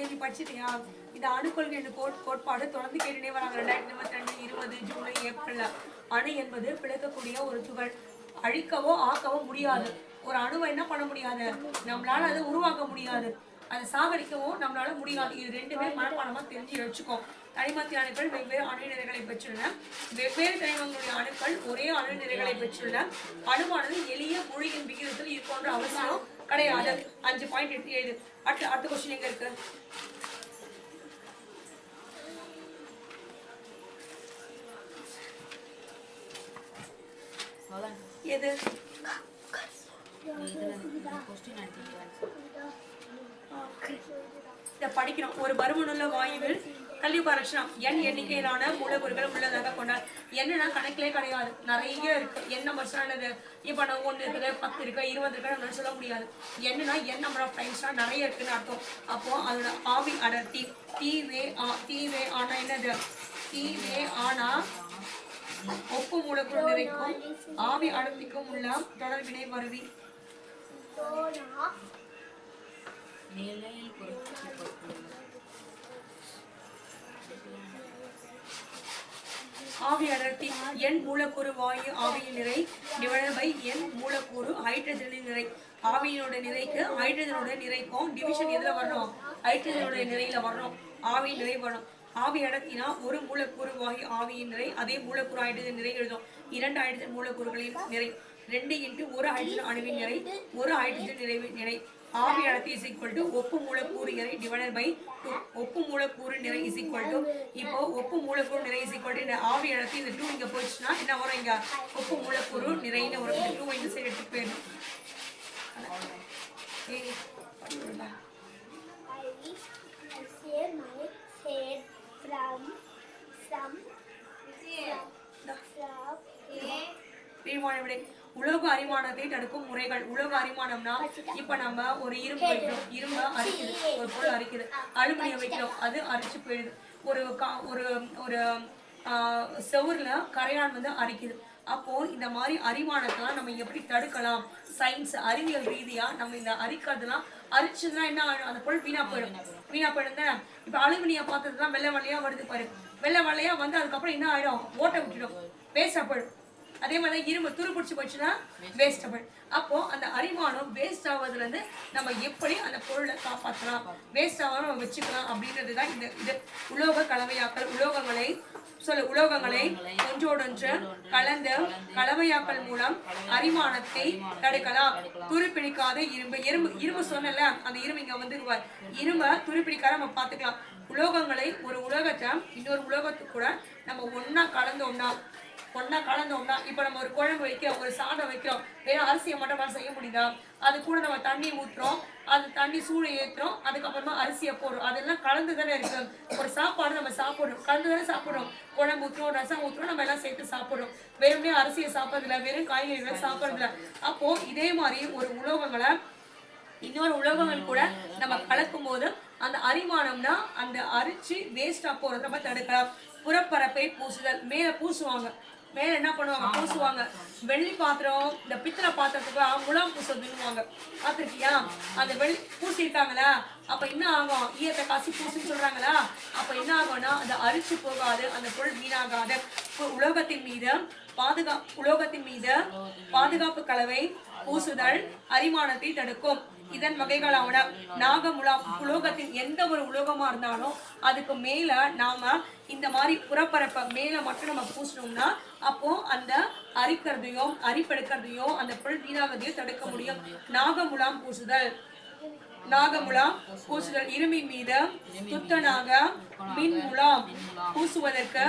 எழுதி படிச்சிட்டியா? இந்த அணுக்கொள்கை என்ற கோட் கோட்பாடு தொடர்ந்து கேட்டுனே வராங்க ரெண்டாயிரத்தி இருபத்தி ரெண்டு இருபது ஜூலை ஏப்ரல்ல அணு என்பது பிளக்கக்கூடிய ஒரு துகள். அழிக்கவோ ஆக்கவோ முடியாது. ஒரு அணுவை என்ன பண்ண முடியாது? நம்மளால அதை உருவாக்க முடியாது. அதை சாகடிக்கவும் நம்மளால முடியாது. இது ரெண்டுமே மனப்பாடமா தெரிஞ்சு வச்சுக்கோ. தனிமத்திய அணுக்கள் வெவ்வேறு அணு நிறைகளை பெற்றுள்ளன. வெவ்வேறு தனிமங்களுடைய அணுக்கள் ஒரே அணு நிறைகளை பெற்றுள்ளன. அணுவானது எளிய மொழியின் விகிதத்தில் இருக்கின்ற அவசியம் கிடையாது அஞ்சு பாயிண்ட் எட்டு ஏழு. அடுத்த அடுத்த கொஸ்டின் எங்க இருக்கு? எது? இதை படிக்கணும். ஒரு பருமனுள்ள வாயுவில் கல்வி பரட்சணம் எண் எண்ணிக்கையிலான மூலக்கூறுகள் உள்ளதாக கொண்டார். என்னன்னா கணக்கிலே கிடையாது. நிறைய இருக்கு. என் நம்பர்ஸ் என்னது? இப்போ நான் ஒன்று இருக்குது பத்து இருக்கு இருபது இருக்கு நம்மளால சொல்ல முடியாது. என்னன்னா என் நம்பர் ஆஃப் டைம்ஸ்னா நிறைய இருக்குன்னு அர்த்தம். அப்போ அதோட ஆவி அடர்த்தி தீவே ஆ தீவே ஆனா என்னது? தீவே ஆனா ஒப்பு மூலக்கூறு நிறைக்கும் ஆவி அடர்த்திக்கும் உள்ள தொடர்பினை வருவி. நிலையில் பொறுத்து ஆவி அடர்த்தி என் மூலக்கூறு வாயு ஆவியின் நிறை டிவைடட் பை என் மூலக்கூறு ஹைட்ரஜனின் நிறை. ஆவியினோட நிறைக்கு ஹைட்ரஜனோட நிறைக்கும் டிவிஷன் எதுல வரணும்? ஹைட்ரஜனோட நிறையில வரணும். ஆவியின் நிறை வரணும். ஆவி அடர்த்தினா ஒரு மூலக்கூறு வாயு ஆவியின் நிறை அதே மூலக்கூறு ஹைட்ரஜன் நிறை எழுதும். இரண்டு ஹைட்ரஜன் மூலக்கூறுகளின் நிறை. ரெண்டு இன்ட்டு ஒரு ஹைட்ரஜன் அணுவின் நிறை ஒரு ஹைட்ரஜன் நிறைவின் நிறை. ஆவி அடர்த்தி இஸ் ஈக்குவல் டு ஒப்பு மூலக்கூறு நிறை டிவைடட் பை டூ ஒப்பு மூலக்கூறு நிறை இஸ் ஈக்குவல் டு இப்போ ஒப்பு மூலக்கூறு நிறை இஸ் ஈக்குவல் டு இந்த ஆவி அடர்த்தி இந்த டூ இங்க போயிடுச்சுன்னா என்ன வரும் இங்க? ஒப்பு மூலக்கூறு நிறைன்னு வரும். இந்த டூ இந்த சைடு எடுத்து போயிடும் from உலோக அரிமானத்தை தடுக்கும் முறைகள். உலோக அரிமானம்னா இப்ப நம்ம ஒரு இரும்பு வைக்கிறோம். இரும்பு அரிக்குது. ஒரு பொருள் அரிக்குது. அலுமினியம் வைக்கிறோம். அது அரிச்சு போயிடுது. ஒரு கா- ஒரு ஒரு ஆஹ், செவுர்ல கரையான் வந்து அரிக்குது. அப்போ இந்த மாதிரி அரிமானத்தெல்லாம் நம்ம எப்படி தடுக்கலாம்? சயின்ஸ் அறிவியல் ரீதியா நம்ம இந்த அரிக்கிறதுலாம் அரிச்சதுன்னா என்ன ஆகும்? அந்த பொருள் வீணா போயிடும். வீணா போயிடும் தானே? இப்ப அலுமினிய பாத்திரத்துலாம் வெள்ளை வெள்ளையா வருது பாரு. வெள்ளை வெள்ளையா வந்து அதுக்கப்புறம் என்ன ஆயிடும்? ஓட்ட விட்டுடும். வேஸ்டா போயிடும். அதே மாதிரி தான் இரும்பு துரு பிடிச்சி போச்சுன்னா வேஸ்டபிள் அப்போ அந்த அரிமானம் வேஸ்ட் ஆவதுல இருந்து நம்ம எப்படி அந்த பொருளை காப்பாற்றலாம்? வேஸ்ட் ஆகாம நம்ம வச்சுக்கலாம் அப்படின்றது தான் இந்த இது. உலோக கலவையாக்கல் உலோகங்களை சொல்ல உலோகங்களை ஒன்றோடொன்று கலந்து கலவையாக்கல் மூலம் அரிமானத்தை தடுக்கலாம். துருப்பிடிக்காத இரும்பு இரும்பு இரும்பு சொன்னல அந்த இரும்பு இங்க வந்து இருவார் இரும்பை துருப்பிடிக்காத நம்ம பார்த்துக்கலாம். உலோகங்களை ஒரு உலோகத்தை இன்னொரு உலோகத்துக்கு கூட நம்ம ஒன்னா கலந்தோம்னா ஒண்ணா கலந்தோம்னா இப்போ நம்ம ஒரு குழம்பு வைக்கிறோம் ஒரு சாதம் வைக்கிறோம் வெறும் அரிசியை மட்டும் செய்ய முடியுதா? அது கூட நம்ம தண்ணி ஊத்துறோம் அது தண்ணி சூடு ஏத்துறோம் அதுக்கப்புறமா அரிசியை போடுறோம். அதெல்லாம் கலந்து தானே இருக்கு ஒரு சாப்பாடு நம்ம சாப்பிடுறோம் கலந்து தானே சாப்பிடுறோம். குழம்பு ஊத்துறோம் ரசம் ஊத்துறோம் நம்ம எல்லாம் சேர்த்து சாப்பிடுறோம். வெறுமனே அரிசியை சாப்பிட்றதில்ல வெறும் காய்கறிகளை சாப்பிட்றதில்ல. அப்போ இதே மாதிரி ஒரு உலோகங்களை இன்னொரு உலோகங்கள் கூட நம்ம கலக்கும் போது அந்த அரிமானம்னா அந்த அரிச்சு வேஸ்டா போறத நம்ம தடுக்கலாம். புறப்பரப்பை பூசுதல் மேல பூசுவாங்க. மேல என்ன பண்ணுவாங்க? பூசுவாங்க. வெள்ளி பாத்திரம் இந்த பித்தளை பாத்திரத்துக்கு முலாம் பூசதுன்னுவாங்க பாத்திருக்கியா அந்த வெள்ளி பூசிருக்காங்களா அப்ப என்ன ஆகும்? ஈயத்தை காசி பூசுன்னு சொல்றாங்களா? அப்ப என்ன ஆகும்னா அது அரிச்சு போகாது அந்த பொருள் வீணாகாது. உலோகத்தின் மீது பாதுகா உலோகத்தின் மீது பாதுகாப்பு கலவை பூசுதல் அரிமானத்தை தடுக்கும். இதன் வகைகளாவன நாகமுலாம் உலோகத்தின் எந்த ஒரு உலோகமா இருந்தாலும் அதுக்கு மேல நாம இந்த மாதிரி புறப்பரப்ப மேல மட்டும் நம்ம பூசினோம்னா அப்போ அந்த அரிக்கிறதையோ அரிப்பெடுக்கிறதையோ அந்த பொருள் வீணாகதையோ தடுக்க முடியும். நாகமுலாம் பூசுதல். நாகமுலாம் பூசுதல். இருமை மீது துத்தநாக மின்முலாம் பூசுவதற்கு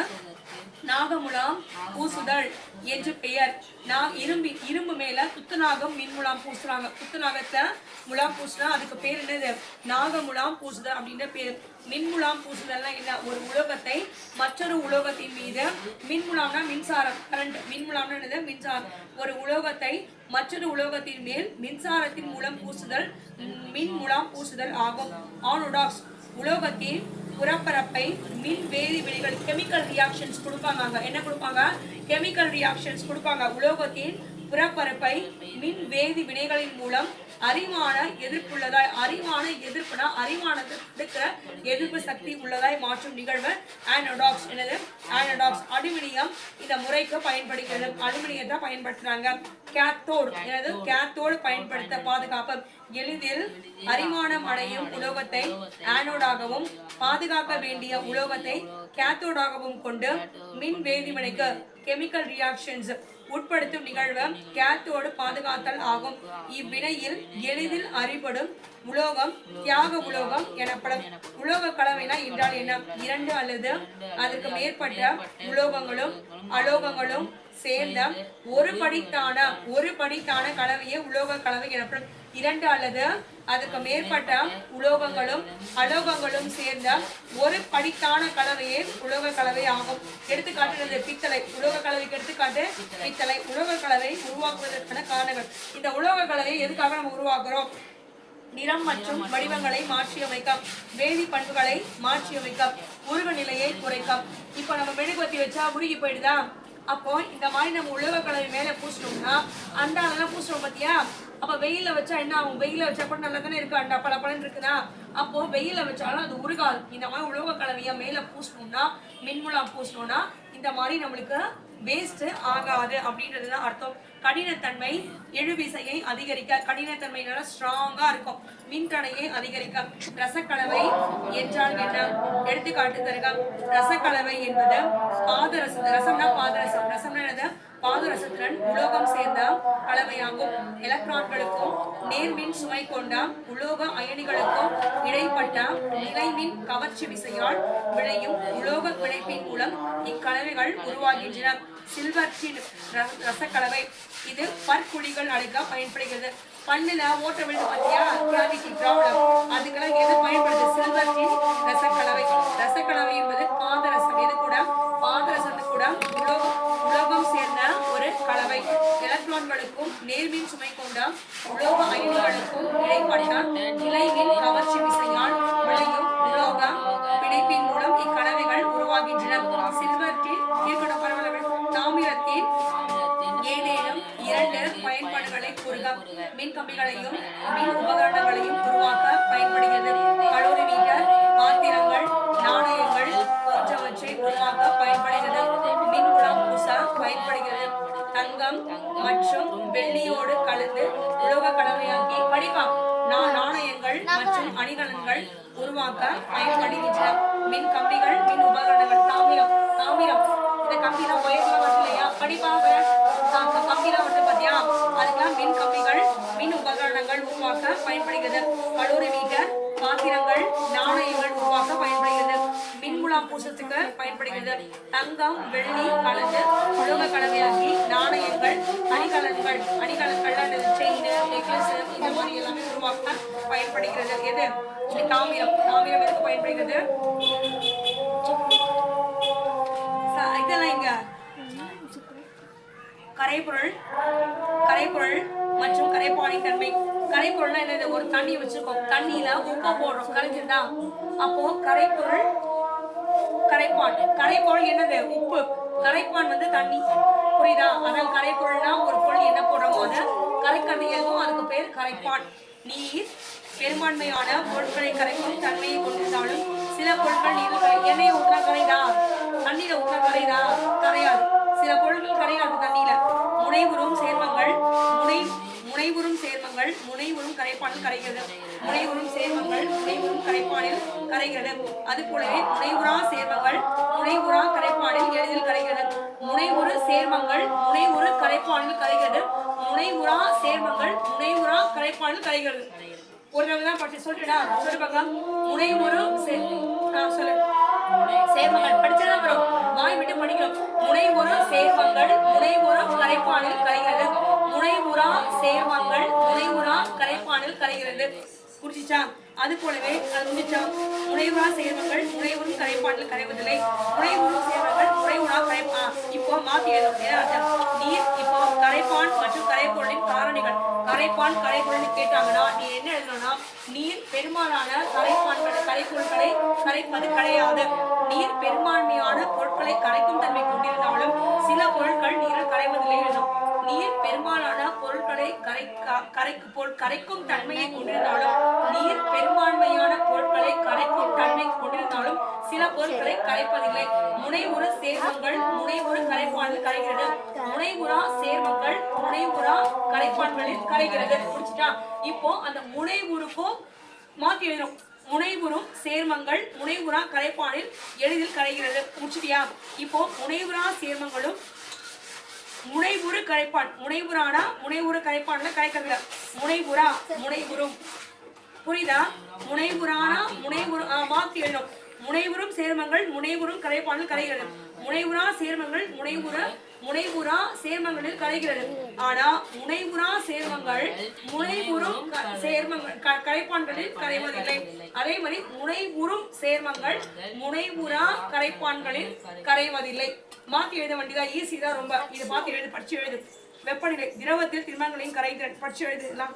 நாகமுலாம் பூசுதல் என்று பெயர். நான் இரும்பு இரும்பு மேல குத்துநாகம் மின்முலாம் பூசுறாங்க. குத்துநாகத்தை முலாம் பூசுனா அதுக்கு பேர் என்னது? நாகமுலாம் பூசுதல் அப்படின்ற பேர். மின்முலாம் பூசுதல்னா என்ன? ஒரு உலோகத்தை மற்றொரு உலோகத்தின் மீது மின்முலாம்னா மின்சாரம் கரண்ட் மின்முலாம்னா என்னது? மின்சாரம். ஒரு உலோகத்தை மற்றொரு உலோகத்தின் மேல் மின்சாரத்தின் மூலம் பூசுதல் மின்முலாம் பூசுதல் ஆகும். ஆனோடாக்ஸ். உலோகத்தின் புறப்பரப்பை மின் வேதி வினைகள் கெமிக்கல் ரியாக்ஷன்ஸ் கொடுப்பாங்க. என்ன கொடுப்பாங்க? கெமிக்கல் ரியாக்ஷன்ஸ் கொடுப்பாங்க. உலோகத்தின் புறப்பரப்பை மின் வேதி வினைகளின் மூலம் அறிவான எதிர்ப்புள்ளதாய் அறிவான எதிர்ப்புனா அறிவானதுக்கு எதிர்ப்பு சக்தி உள்ளதாய் மாற்றும் நிகழ்வு ஆனடாக்ஸ் என்னது? ஆனடாக்ஸ் அலுமினியம் இந்த முறைக்கு பயன்படுகிறது. அலுமினியத்தை பயன்படுத்துறாங்க. கேத்தோடு. என்னது? கேத்தோடு பயன்படுத்த பாதுகாப்பு. எளிதில் அரிமானம் அடையும் உலோகத்தை ஆனோடாகவும் பாதுகாக்க வேண்டிய உலோகத்தை கேத்தோடாகவும் கொண்டு மின் வேதிவினைக்கு கெமிக்கல் ரியாக்ஷன்ஸ் உட்படுத்தும் நிகழ்வு கேத்தோடு பாதுகாத்தல் ஆகும். இவ்வினையில் எளிதில் அறிபடும் உலோகம் தியாக உலோகம் எனப்படும் உலோக கலவைனா என்றால் என்ன? இரண்டு அல்லது அதற்கு மேற்பட்ட உலோகங்களும் அலோகங்களும் சேர்ந்த ஒரு படித்தான ஒரு படித்தான கலவையே உலோக கலவை எனப்படும். இரண்டு அல்லது அதுக்கு மேற்பட்ட உலோகங்களும் அலோகங்களும் சேர்ந்த ஒரு படித்தான கலவையே உலோக கலவை ஆகும். எடுத்துக்காட்டு பித்தளை. உலோக கலவைக்கு எடுத்துக்காட்டு பித்தளை. உலோக கலவை உருவாக்குவதற்கான காரணங்கள். இந்த உலோக கலவையை எதுக்காக நம்ம உருவாக்குறோம்? நிறம் மற்றும் வடிவங்களை மாற்றியமைக்க வேதி பண்புகளை மாற்றியமைக்க உருவ நிலையை குறைக்க இப்போ நம்ம மெழுகுவத்தி வச்சா உருகி போயிடுதா? அப்போ இந்த மாதிரி நம்ம உலோக கலவை மேல பூசணும்னா அண்டாலெல்லாம் பூசுறோம் பாத்தியா? அப்ப வெயில வச்சா என்ன ஆகும்? வெயில வச்சா கூட நல்லா தானே இருக்கு அண்டா? பல பலன் இருக்குதா? அப்போ வெயில வச்சாலும் அது உருகாது இந்த மாதிரி உலோக கலவையை மேல பூசணும்னா மின்முலாம் பூசணும்னா இந்த மாதிரி நம்மளுக்கு வேஸ்ட் ஆகாது அப்படின்றது தான் அர்த்தம். கடினத்தன்மை எழுவிசையை அதிகரிக்க கடினத்தன்மை நல்லா ஸ்ட்ராங்கா இருக்கும். மின்தடையை அதிகரிக்க. ரசக்கலவை என்றால் என்ன? எடுத்துக்காட்டு தருக. ரசக்கலவை என்பது பாதரசம் ரசம்னா பாதரசம். ரசம்னா என்னது? பாதரசத்துடன் உலோகம் சேர்ந்த கலவையாகும் எலக்ட்ரான்களுக்கும் நேர்மின் சுமை கொண்ட உலோக அயனிகளுக்கும் இடைப்பட்ட நிலைமின் கவர்ச்சி விசையால் விளையும் உலோக பிணைப்பின் மூலம் இக்கலவைகள் உருவாகின்றன. சில்வர்டின் ரசக்கலவை. இது பற்குழிகள் அழைக்க பயன்படுகிறது. பண்ணுல ஓட்ட விழுது பத்தியா கிராவிட்டி ப்ராப்ளம் அதுக்கெல்லாம் எது பயன்படுது? சில்வர்டின் ரசக்கலவை. ரசக்கலவை என்பது பாதரசம். எது கூட பாதரச எலக்ட்ரான்களுக்கும் நேர்மின் சுமை கொண்ட உலோக அயனிகளுக்கும் இடைப்பட்ட நிலைமின் கவர்ச்சி விசையால் விளையும் உலோக பிணைப்பின் மூலம் இக்கலவைகள் உருவாகின்றன. சில்வர்டின் இருக்கணும் பரவாயில்ல தாமிரத்தின் ஏதேனும் இரண்டு பயன்பாடுகளை கூறுக. மின் கம்பிகளையும் மின் உருவாக்க பயன்படுகின்றன மின் கம்பிகள் மின் உபகரணங்கள் தாமிரம் தாமிரம். இந்த கம்பிலாம் ஒயர்லாம் வருது இல்லையா படிப்பாக கம்பிலாம் வருது பாத்தியா? அதுக்கெல்லாம் மின் கம்பிகள் மின் உபகரணங்கள் உருவாக்க பயன்படுகிறது. கலோரி மீட்டர் பாத்திரங்கள் நாணயங்கள் உருவாக்க பயன்படுகிறது. மின்முலாம் பூசத்துக்கு பயன்படுகிறது. தங்கம் வெள்ளி கலந்து உலோக கலவையாக்கி நாணயங்கள் அணிகலன்கள் அணிகலன்கள் அல்லது செயின் நெக்லஸ் இந்த மாதிரி எல்லாமே உருவாக்க பயன்படுகிறது. எது? இது தாமிரம். தாமிரம் எதுக்கு பயன்படுகிறது? இதெல்லாம் இங்க கரைபொருள் கரைபொருள் மற்றும் கரைப்பானை தன்மை கரைப்பொருள்னா என்ன ஒரு தண்ணி வச்சிருக்கோம். தண்ணியில உப்பை போடுறோம். கரைஞ்சிருந்தா? அப்போ கரைப்பொருள் கரைப்பான். கரைப்பொருள் என்னது? உப்பு. கரைப்பான் வந்து தண்ணி. புரியுதா? அதான் கரைப்பொருள்னா ஒரு பொருள் என்ன போடுறோமோ அதை கரைக்கிறது எதுவும் அதுக்கு பேர் கரைப்பான். நீர் பெரும்பான்மையான பொருட்களை கரைக்கும் தன்மையை கொண்டிருந்தாலும் சில பொருட்கள் நீர் கரை- எண்ணெயை ஊற்றினா கரைதா தண்ணியில ஊற்றினா கரைதா கரையாது. சில பொருட்கள் கரையாது தண்ணீர முனைவுறும் சேர்மங்கள் முனை முனைவுறும் சேர்மங்கள் முனைவுறும் கரைப்பானில் கரைகிறது. முனைவுறும் சேர்மங்கள் முனைவுறும் கரைப்பானில் கரைகிறது. அது போலவே முனைவுறா சேர்மங்கள் முனைவுறா கரைப்பானில் எளிதில் கரைகிறது. முனைவுறு சேர்மங்கள் முனைவுறு கரைப்பானில் கரைகிறது. முனைவுறா சேர்மங்கள் முனைவுறா கரைப்பானில் கரைகிறது. ஒரு தடவை தான் பற்றி சொல்லிடா சொல்லு முனைவுறு முனையும் ஒரு சொல்லு. சேர்மங்கள். படிச்சதா வரும் வாய் விட்டு படிக்கணும். முனைவுற சேர்மங்கள் முனைவுறு கரைப்பானில் கரைகிறது. முனைவுறா சேர்மங்கள் முனைவுறா கரைப்பானில் கரைகிறது. குறிச்சிச்சா அது போலவே அது முடிச்சா முனைவுறா சேர்மங்கள் முனைவுறும் கரைப்பானில் கரைவதில்லை. முனைவுறும் சேர்மங்கள் முனைவுறா கரைப்பா இப்போ மாத்தி எழுதும் நீர் இப்போ கரைப்பான் மற்றும் கரைப்பொருளின் காரணிகள். கரைப்பான் கரைப்பொருள் கேட்டாங்கன்னா நீ என்ன எழுதணும்னா நீர் பெரும்பாலான கரைப்பான் கரைப்பொருட்களை கரைப்பது கிடையாது. நீர் பெரும்பான்மையான பொருட்களை கரைக்கும் தன்மை கொண்டிருந்தாலும் சில பொருட்கள் நீரில் கரைவதில்லை எழுதும் நீர் பெரும்பாலான பொருட்களை கரைக்க கரைக்கு போல் கரைக்கும் தன்மையை கொண்டிருந்தாலும் நீர் பெரும்பான்மையான பொருட்களை கரைக்கும் தன்மை கொண்டிருந்தாலும் சில பொருட்களை கரைப்பதில்லை. முனை சேர்மங்கள் முனைவுறு கரைப்பானில் கரைகிறது. முனைவுறா சேர்மங்கள் முனைவுறா கரைப்பான்களில் கரைகிறது. புரிச்சுட்டா இப்போ அந்த முனைவுறுக்கும் மாத்தி எழுதுறோம். முனைவுறும் சேர்மங்கள் முனைவுறா கரைப்பானில் எளிதில் கரைகிறது. முடிச்சிட்டியா இப்போ முனைவுறா சேர்மங்களும் முனைவுறு கரைப்பான். முனைவுறானா முனைவுறு கரைப்பான்ல கரைக்கிறது முனைவுறா முனைவுறும் புரியுதா? முனைவுறானா முனைவுறு ஆ, மாத்தி எழுதும் முனைவுறும் சேர்மங்கள் முனைவுறும் கரைப்பானில் கரைகிறது. முனைவுறா சேர்மங்கள் முனைவுற முனைவுறா சேர்மங்களில் கரைகிறது. ஆனா முனைவுறா சேர்மங்கள் முனைவுறும் சேர்மங்கள் க- கரைப்பான்களில் கரைவதில்லை. அதே மாதிரி முனைவுறும் சேர்மங்கள் முனைவுறா கரைப்பான்களில் கரைவதில்லை. மாத்தி எழுத வேண்டியதா? ஈஸி தான் ரொம்ப. இதை பார்த்து எழுது படிச்சு எழுது. வெப்பநிலை திரவத்தில் திண்மங்களையும் கரைதிறன் படிச்சு எழுதுலாம்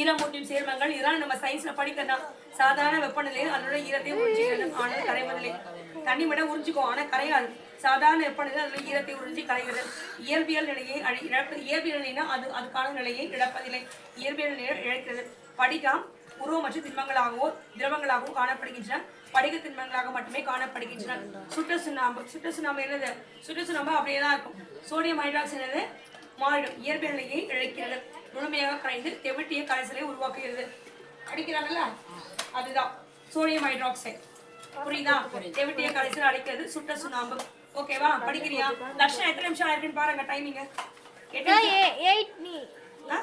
ஈரமூட்டும் சேர்மங்கள் இதெல்லாம் நம்ம சயின்ஸ்ல படிக்கலாம் சாதாரண வெப்பநிலையில் அதனோட ஈரத்தை உறிஞ்சிக்கணும் ஆனால் கரைவதில்லை தண்ணி மட்டும் உறிஞ்சிக்கும் ஆனால் கரையாது. சாதாரண வெப்பநிலையில் அதோட ஈரத்தை உறிஞ்சி கரைகிறது. இயற்பியல் நிலையை அழி இழப்பு இயற்பியல் நிலைனா அது அதுக்கான நிலையை இழப்பதில்லை. இயற்பியல் நிலையை இழக்கிறது. படிகம் உருவமற்ற திண்மங்களாகவோ திரவங்களாகவோ காணப்படுகின்றன. படிக திண்மங்களாக மட்டுமே காணப்படுகின்றன. சுட்ட சுண்ணாம்பு சுட்ட சுண்ணாம்பு என்னது? சுட்ட சுண்ணாம்பு அப்படியே தான் இருக்கும். சோடியம் ஹைட்ராக்சைடு மாறிடும். இயற்பியல் நிலையை இழைக்கிறது. முழுமையாக கரைந்து தெவிட்டிய கரைசலை உருவாக்குகிறது. அடிக்கிறாங்கல்ல? அதுதான். Sodium hydroxide. புரியுதா? தெவிட்டிய கரைசல் அடிக்கிறது சுட்ட சுண்ணாம்பு. ஓகேவா? படிக்கிறியா? லட்சம் எத்தனை நிமிஷம் ஆயிருக்குன்னு பாருங்க டைமிங் எட்டு நிமிஷம். எயிட் நீ. ஆ?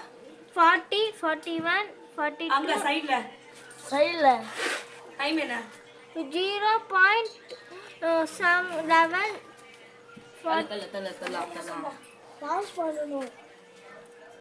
ஃபார்ட்டி ஃபார்ட்டி ஒன் ஃபார்ட்டி அங்க சைடுல. டைம் என்ன? ஜீரோ பாயிண்ட் செவன் லெவன் தல தல தல தல தல பாஸ் பண்ணணும்.